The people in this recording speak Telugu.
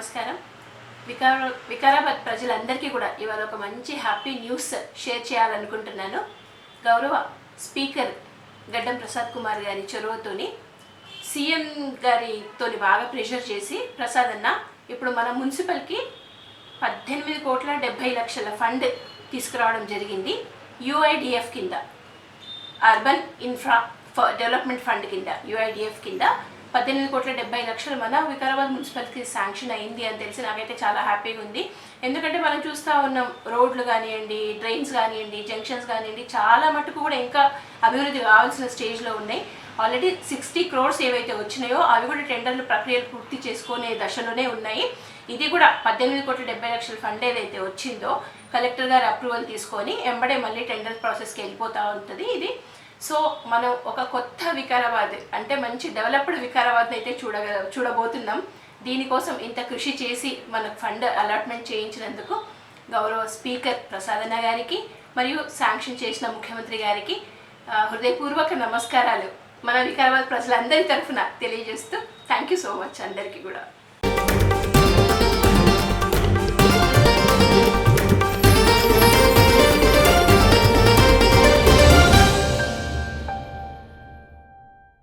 నమస్కారం. వికారా వికారాబాద్ ప్రజలందరికీ కూడా ఇవాళ ఒక మంచి హ్యాపీ న్యూస్ షేర్ చేయాలనుకుంటున్నాను. గౌరవ స్పీకర్ గడ్డం ప్రసాద్ కుమార్ గారి చొరవతోని సీఎం గారితోని బాగా ప్రెషర్ చేసి ప్రసాద్ అన్న ఇప్పుడు మన మున్సిపల్కి పద్దెనిమిది కోట్ల డెబ్బై లక్షల ఫండ్ తీసుకురావడం జరిగింది యుఐడిఎఫ్ కింద. అర్బన్ ఇన్ఫ్రా ఫ- డెవలప్మెంట్ ఫండ్ కింద యుఐడిఎఫ్ కింద. పద్దెనిమిది కోట్ల డెబ్బై లక్షలు మన వికారాబాద్ మున్సిపాలిటీకి శాంక్షన్ అయింది అని తెలిసి నాకైతే చాలా హ్యాపీగా ఉంది. ఎందుకంటే మనం చూస్తూ ఉన్నాం రోడ్లు కానివ్వండి డ్రైన్స్ కానివ్వండి జంక్షన్స్ కానివ్వండి చాలా మటుకు కూడా ఇంకా అభివృద్ధి కావాల్సిన స్టేజ్లో ఉన్నాయి. ఆల్రెడీ సిక్స్టీ క్రోర్స్ ఏవైతే వచ్చినాయో అవి కూడా టెండర్లు ప్రక్రియలు పూర్తి చేసుకునే దశలోనే ఉన్నాయి. ఇది కూడా పద్దెనిమిది కోట్ల డెబ్బై లక్షల ఫండ్ ఏదైతే వచ్చిందో కలెక్టర్ గారు అప్రూవల్ తీసుకొని ఎంబడే మళ్ళీ టెండర్ ప్రాసెస్కి వెళ్ళిపోతూ ఉంటుంది. ఇది సో మనం ఒక కొత్త వికారాబాద్ అంటే మంచి డెవలప్డ్ వికారాబాద్ని అయితే చూడగ చూడబోతున్నాం. దీనికోసం ఇంత కృషి చేసి మనకు ఫండ్ అలాట్మెంట్ చేయించినందుకు గౌరవ స్పీకర్ ప్రసాదన్న గారికి మరియు శాంక్షన్ చేసిన ముఖ్యమంత్రి గారికి హృదయపూర్వక నమస్కారాలు. మన వికారాబాద్ ప్రజలందరి తరఫున తెలియజేస్తూ థ్యాంక్ యూ సో మచ్ అందరికీ కూడా.